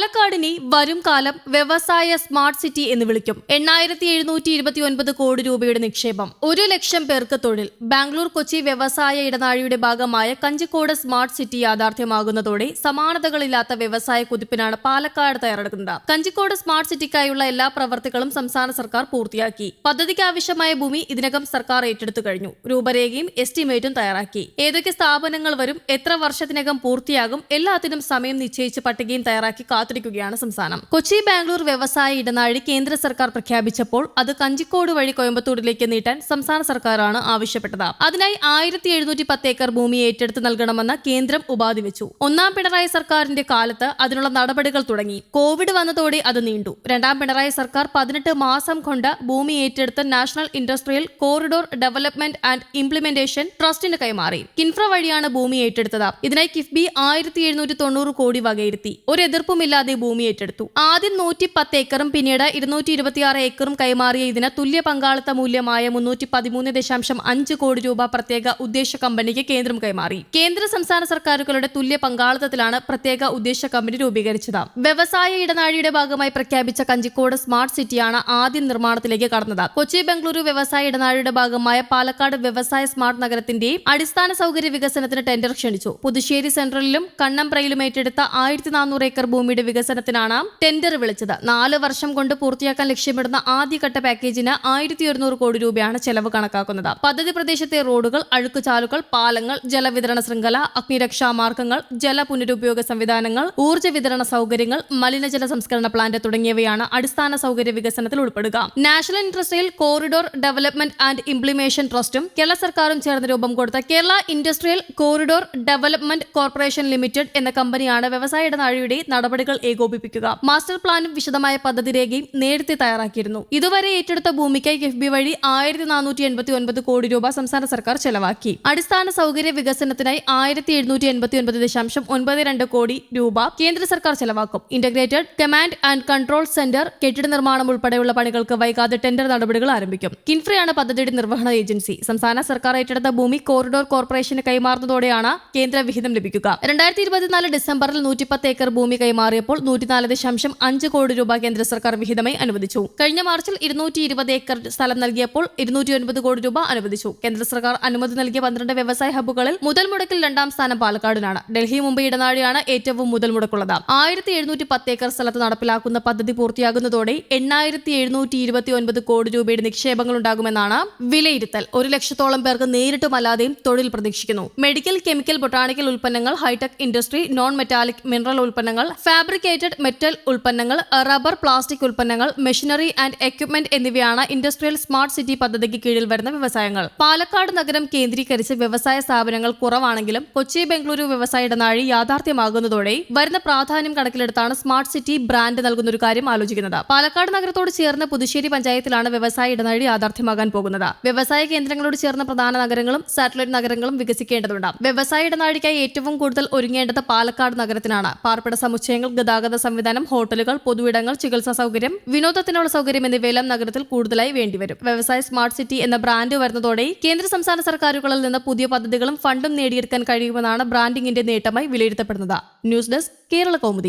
പാലക്കാടിനെ വരും കാലം വ്യവസായ സ്മാർട്ട് സിറ്റി എന്ന് വിളിക്കും. എണ്ണായിരത്തി എഴുന്നൂറ്റി ഇരുപത്തി ഒൻപത് കോടി രൂപയുടെ നിക്ഷേപം. ഒരു ലക്ഷം പേർക്ക് തൊഴിൽ. ബാംഗ്ലൂർ കൊച്ചി വ്യവസായ ഇടനാഴിയുടെ ഭാഗമായ കഞ്ചിക്കോട് സ്മാർട്ട് സിറ്റി യാഥാർത്ഥ്യമാകുന്നതോടെ സമാനതകളില്ലാത്ത വ്യവസായ കുതിപ്പിനാണ് പാലക്കാട് തയ്യാറെടുക്കുന്നത്. കഞ്ചിക്കോട് സ്മാർട്ട് സിറ്റിക്കായുള്ള എല്ലാ പ്രവർത്തികളും സംസ്ഥാന സർക്കാർ പൂർത്തിയാക്കി. പദ്ധതിക്ക് ആവശ്യമായ ഭൂമി ഇതിനകം സർക്കാർ ഏറ്റെടുത്തു കഴിഞ്ഞു. രൂപരേഖയും എസ്റ്റിമേറ്റും തയ്യാറാക്കി. ഏതൊക്കെ സ്ഥാപനങ്ങൾ വരും എത്ര വർഷത്തിനകം പൂർത്തിയാകും എല്ലാത്തിനും സമയം നിശ്ചയിച്ച് പട്ടികയും തയ്യാറാക്കി കാത്തിരിക്കുകയാണ് സംസ്ഥാനം. കൊച്ചി ബാംഗ്ലൂർ വ്യവസായ ഇടനാഴി കേന്ദ്ര സർക്കാർ പ്രഖ്യാപിച്ചപ്പോൾ അത് കഞ്ചിക്കോട് വഴി കോയമ്പത്തൂരിലേക്ക് നീട്ടാൻ സംസ്ഥാന സർക്കാരാണ് ആവശ്യപ്പെട്ടത്. അതിനായി ആയിരത്തി എഴുന്നൂറ്റി പത്ത് ഏക്കർ ഭൂമി ഏറ്റെടുത്ത് നൽകണമെന്ന് കേന്ദ്രം ഉപാധി വെച്ചു. ഒന്നാം പിണറായി സർക്കാരിന്റെ കാലത്ത് അതിനുള്ള നടപടികൾ തുടങ്ങി. കോവിഡ് വന്നതോടെ അത് നീണ്ടു. രണ്ടാം പിണറായി സർക്കാർ പതിനെട്ട് മാസം കൊണ്ട് ഭൂമി ഏറ്റെടുത്ത് national industrial corridor development and implementation ട്രസ്റ്റിന് കൈമാറി. കിൻഫ്ര വഴിയാണ് ഭൂമി ഏറ്റെടുത്തത്. ഇതിനായി കിഫ്ബി ആയിരത്തി എഴുന്നൂറ്റി തൊണ്ണൂറ് കോടി വകയിരുത്തി. ഒരു എതിർപ്പുമില്ലാതെ ഭൂമി ഏറ്റെടുത്തു. ആദ്യം നൂറ്റി പത്ത് ഏക്കറും പിന്നീട് ഇരുന്നൂറ്റി ഇരുപത്തിയാറ് ഏക്കറും കൈമാറിയ ഇതിന് തുല്യ പങ്കാളിത്ത മൂല്യമായ മുന്നൂറ്റി പതിമൂന്ന് ദശാംശം അഞ്ച് കോടി രൂപ പ്രത്യേക ഉദ്ദേശ കമ്പനിക്ക് കേന്ദ്രം കൈമാറി. കേന്ദ്ര സംസ്ഥാന സർക്കാരുകളുടെ തുല്യ പങ്കാളിത്തത്തിലാണ് പ്രത്യേക ഉദ്ദേശ കമ്പനി രൂപീകരിച്ചത്. വ്യവസായ ഇടനാഴിയുടെ ഭാഗമായി പ്രഖ്യാപിച്ച കഞ്ചിക്കോട് സ്മാർട്ട് സിറ്റിയാണ് ആദ്യം നിർമ്മാണത്തിലേക്ക് കടന്നത്. കൊച്ചി ബംഗളൂരു വ്യവസായ ഇടനാഴിയുടെ ഭാഗമായ പാലക്കാട് വ്യവസായ സ്മാർട്ട് നഗരത്തിന്റെയും അടിസ്ഥാന സൗകര്യ വികസനത്തിന് ടെൻഡർ ക്ഷണിച്ചു. പുതുശ്ശേരി സെൻട്രലിലും കണ്ണമ്പ്രയിലും ഏറ്റെടുത്ത ആയിരത്തി നാനൂറ് ഏക്കർ ഭൂമിയുടെ വികസനത്തിനാണ് ടെൻഡർ വിളിച്ചത്. നാല് വർഷം കൊണ്ട് പൂർത്തിയാക്കാൻ ലക്ഷ്യമിടുന്ന ആദ്യഘട്ട പാക്കേജിന് ആയിരത്തി ഒരുന്നൂറ് കോടി രൂപയാണ് ചെലവ് കണക്കാക്കുന്നത്. പദ്ധതി പ്രദേശത്തെ റോഡുകൾ അഴുക്കുചാലുകൾ പാലങ്ങൾ ജലവിതരണ ശൃംഖല അഗ്നിരക്ഷാ മാർഗങ്ങൾ ജല പുനരുപയോഗ സംവിധാനങ്ങൾ ഊർജ വിതരണ സൗകര്യങ്ങൾ മലിനജല സംസ്കരണ പ്ലാന്റ് തുടങ്ങിയവയാണ് അടിസ്ഥാന സൗകര്യ വികസനത്തിൽ ഉൾപ്പെടുക. National industrial corridor development and implementation ട്രസ്റ്റും Kerala സർക്കാരും ചേർന്ന് രൂപം കൊടുത്ത Kerala industrial corridor development corporation limited എന്ന കമ്പനിയാണ് വ്യവസായ ഇടനാഴിയുടെ നടപടികൾ ഏകോപിപ്പിക്കുക. മാസ്റ്റർ പ്ലാനും വിശദമായ പദ്ധതി രേഖയും നേരത്തെ തയ്യാറാക്കിയിരുന്നു. ഇതുവരെ ഏറ്റെടുത്ത ഭൂമിക്കായി കിഫ്ബി വഴി ആയിരത്തി നാനൂറ്റി എൺപത്തി ഒൻപത് കോടി രൂപ സംസ്ഥാന സർക്കാർ ചെലവാക്കി. അടിസ്ഥാന സൗകര്യ വികസനത്തിനായി ആയിരത്തി എഴുന്നൂറ്റി എൺപത്തി ഒൻപത് ദശാംശം ഒൻപത് രണ്ട് കോടി രൂപ കേന്ദ്ര സർക്കാർ ചെലവാക്കും. Integrated command and control centre കെട്ടിട നിർമ്മാണം ഉൾപ്പെടെയുള്ള പണികൾക്ക് വൈകാതെ ടെൻഡർ നടപടികൾ ആരംഭിക്കും. കിൻഫ്രയാണ് പദ്ധതിയുടെ നിർവഹണ ഏജൻസി. സംസ്ഥാന സർക്കാർ ഏറ്റെടുത്ത ഭൂമി കോറിഡോർ കോർപ്പറേഷന് കൈമാറുന്നതോടെയാണ് കേന്ദ്ര വിഹിതം ലഭിക്കുക. രണ്ടായിരത്തി ഇരുപത്തിനാല് ഡിസംബറിൽ നൂറ്റിപ്പത്ത് ഏക്കർ ഭൂമി കൈമാറിയപ്പോൾ നൂറ്റിനാല് ദശാംശം അഞ്ച് കോടി രൂപ കേന്ദ്ര സർക്കാർ വിഹിതമായി അനുവദിച്ചു. കഴിഞ്ഞ മാർച്ചിൽ ഇരുന്നൂറ്റി ഇരുപത് ഏക്കർ സ്ഥലം നൽകിയപ്പോൾ ഇരുന്നൂറ്റി ഒൻപത് കോടി രൂപ അനുവദിച്ചു. കേന്ദ്ര സർക്കാർ അനുമതി നൽകിയ പന്ത്രണ്ട് വ്യവസായ ഹബ്ബുകളിൽ മുതൽ മുടക്കിൽ രണ്ടാം സ്ഥാനം പാലക്കാടിനാണ്. ഡൽഹി മുംബൈ ഇടനാഴിയാണ് ഏറ്റവും മുതൽ മുടക്കുള്ളത്. ആയിരത്തി എഴുന്നൂറ്റി പത്ത് ഏക്കർ സ്ഥലത്ത് നടപ്പിലാക്കുന്ന പദ്ധതി പൂർത്തിയാകുന്നതോടെ എണ്ണായിരത്തി എഴുന്നൂറ്റി ഇരുപത്തി ഒൻപത് കോടി രൂപയുടെ നിക്ഷേപങ്ങൾ ഉണ്ടാകുമെന്നാണ് വിലയിരുത്തൽ. ഒരു ലക്ഷത്തോളം പേർക്ക് നേരിട്ടും അല്ലാതെയും തൊഴിൽ പ്രതീക്ഷിക്കുന്നു. മെഡിക്കൽ കെമിക്കൽ ബൊട്ടാണിക്കൽ ഉൽപ്പന്നങ്ങൾ hi tech industry non metallic mineral ഉൽപ്പന്നങ്ങൾ ഫാബ്രിക്കേറ്റഡ് മെറ്റൽ ഉൽപ്പന്നങ്ങൾ റബ്ബർ പ്ലാസ്റ്റിക് ഉൽപ്പന്നങ്ങൾ മെഷീനറി ആൻഡ് എക്യുപ്മെന്റ് എന്നിവയാണ് ഇൻഡസ്ട്രിയൽ സ്മാർട്ട് സിറ്റി പദ്ധതിക്ക് കീഴിൽ വരുന്ന വ്യവസായങ്ങൾ. പാലക്കാട് നഗരം കേന്ദ്രീകരിച്ച് വ്യവസായ സ്ഥാപനങ്ങൾ കുറവാണെങ്കിലും കൊച്ചി ബംഗളൂരു വ്യവസായ ഇടനാഴി യാഥാർത്ഥ്യമാകുന്നതോടെ വരുന്ന പ്രാധാന്യം കണക്കിലെടുത്താണ് സ്മാർട്ട് സിറ്റി ബ്രാൻഡ് നൽകുന്ന ഒരു കാര്യം ആലോചിക്കുന്നത്. പാലക്കാട് നഗരത്തോട് ചേർന്ന പുതുശ്ശേരി പഞ്ചായത്തിലാണ് വ്യവസായ ഇടനാഴി യാഥാർത്ഥ്യമാകാൻ പോകുന്നത്. വ്യവസായ കേന്ദ്രങ്ങളോട് ചേർന്ന പ്രധാന നഗരങ്ങളും സാറ്റലൈറ്റ് നഗരങ്ങളും വികസിക്കേണ്ടതുണ്ട്. വ്യവസായ ഇടനാഴിക്കായി ഏറ്റവും കൂടുതൽ ഒരുങ്ങേണ്ടത് പാലക്കാട് നഗരത്തിനാണ്. പാർപ്പിട സമുച്ചയങ്ങൾ ഗതാഗത സംവിധാനം ഹോട്ടലുകൾ പൊതുവിടങ്ങൾ ചികിത്സാ സൗകര്യം വിനോദത്തിനുള്ള സൗകര്യം എന്നിവയെല്ലാം നഗരത്തിൽ കൂടുതലായി വേണ്ടിവരും. വ്യവസായ സ്മാർട്ട് സിറ്റി എന്ന ബ്രാൻഡ് വരുന്നതോടെ കേന്ദ്ര സംസ്ഥാന സർക്കാരുകളിൽ നിന്ന് പുതിയ പദ്ധതികളും ഫണ്ടും നേടിയെടുക്കാൻ കഴിയുമെന്നാണ് ബ്രാൻഡിംഗിന്റെ നേട്ടമായി വിലയിരുത്തപ്പെടുന്നത്. News desk Kerala Kaumudi.